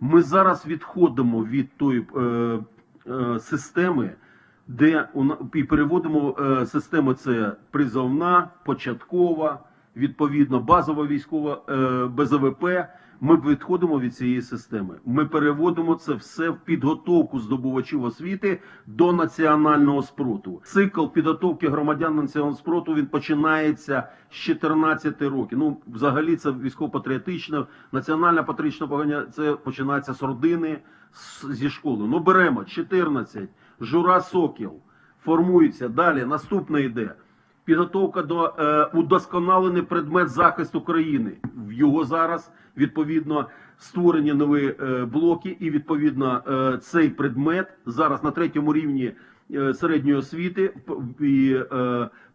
Ми зараз відходимо від тої е, е, системи, де і переводимо е, систему це призовна, початкова, відповідно базова військова е, БЗВП. Ми відходимо від цієї системи. Ми переводимо це все в підготовку здобувачів освіти до національного спротиву. Цикл підготовки громадян національного спротиву він починається з 14 років. Ну, взагалі, це національне патріотичне погання. Це починається з родини, зі школи. Ну, беремо 14, Жура Сокіл, формується. Далі наступне йде. Підготовка до е, удосконалений предмет захисту країни. Його зараз відповідно створені нові е, блоки, і відповідно е, цей предмет зараз на третьому рівні е, середньої освіти і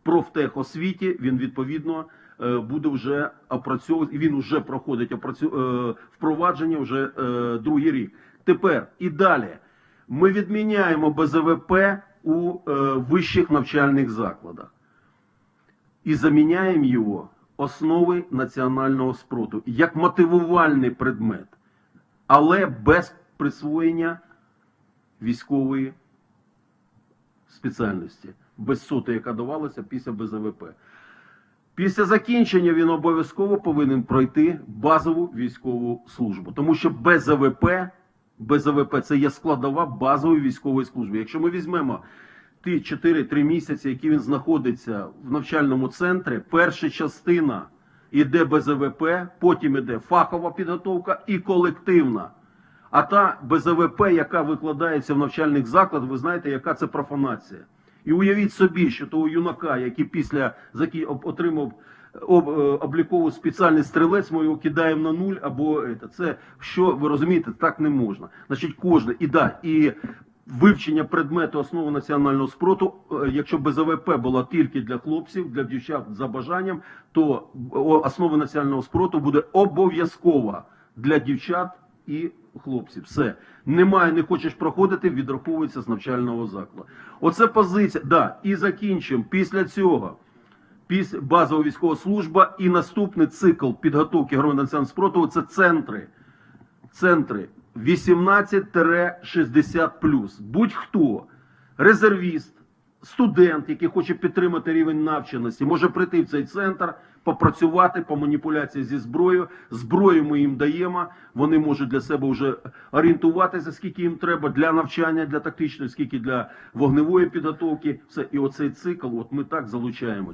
профтехосвіті він відповідно буде вже опрацьовувати. Він вже проходить опрацю, впровадження вже другий рік. Тепер і далі ми відміняємо БЗВП у вищих навчальних закладах і заміняємо його основи національного спротиву як мотивувальний предмет, але без присвоєння військової спеціальності, без соти, яка давалася після БЗВП. Після закінчення він обов'язково повинен пройти базову військову службу, тому що БЗВП, БЗВП це є складова базової військової служби. Якщо ми візьмемо ті 4-3 місяці, які він знаходиться в навчальному центрі, перша частина іде БЗВП, потім іде фахова підготовка і колективна. А та БЗВП, яка викладається в навчальних закладах, ви знаєте, яка це профанація. І уявіть собі, що того юнака, який після об- отримав об, е, облікову спеціальний стрілець, ми його кидаємо на нуль або це. це що ви розумієте, так не можна. Значить, кожне і да, і вивчення предмету основи національного спроту, е, якщо БЗВП була тільки для хлопців, для дівчат за бажанням, то основа національного спроту буде обов'язкова для дівчат і хлопців. Все. Немає, не хочеш проходити, відраховується з навчального закладу. Оце позиція. Да, і закінчимо. Після цього базова військова служба і наступний цикл підготовки громадян спротиву це центри. Центри 18-60 Будь-хто, резервіст, студент, який хоче підтримати рівень навченості, може прийти в цей центр, попрацювати по маніпуляції зі зброєю. Зброю ми їм даємо. Вони можуть для себе вже орієнтуватися, скільки їм треба для навчання, для тактичної, скільки для вогневої підготовки. Все, і оцей цикл, от ми так залучаємо.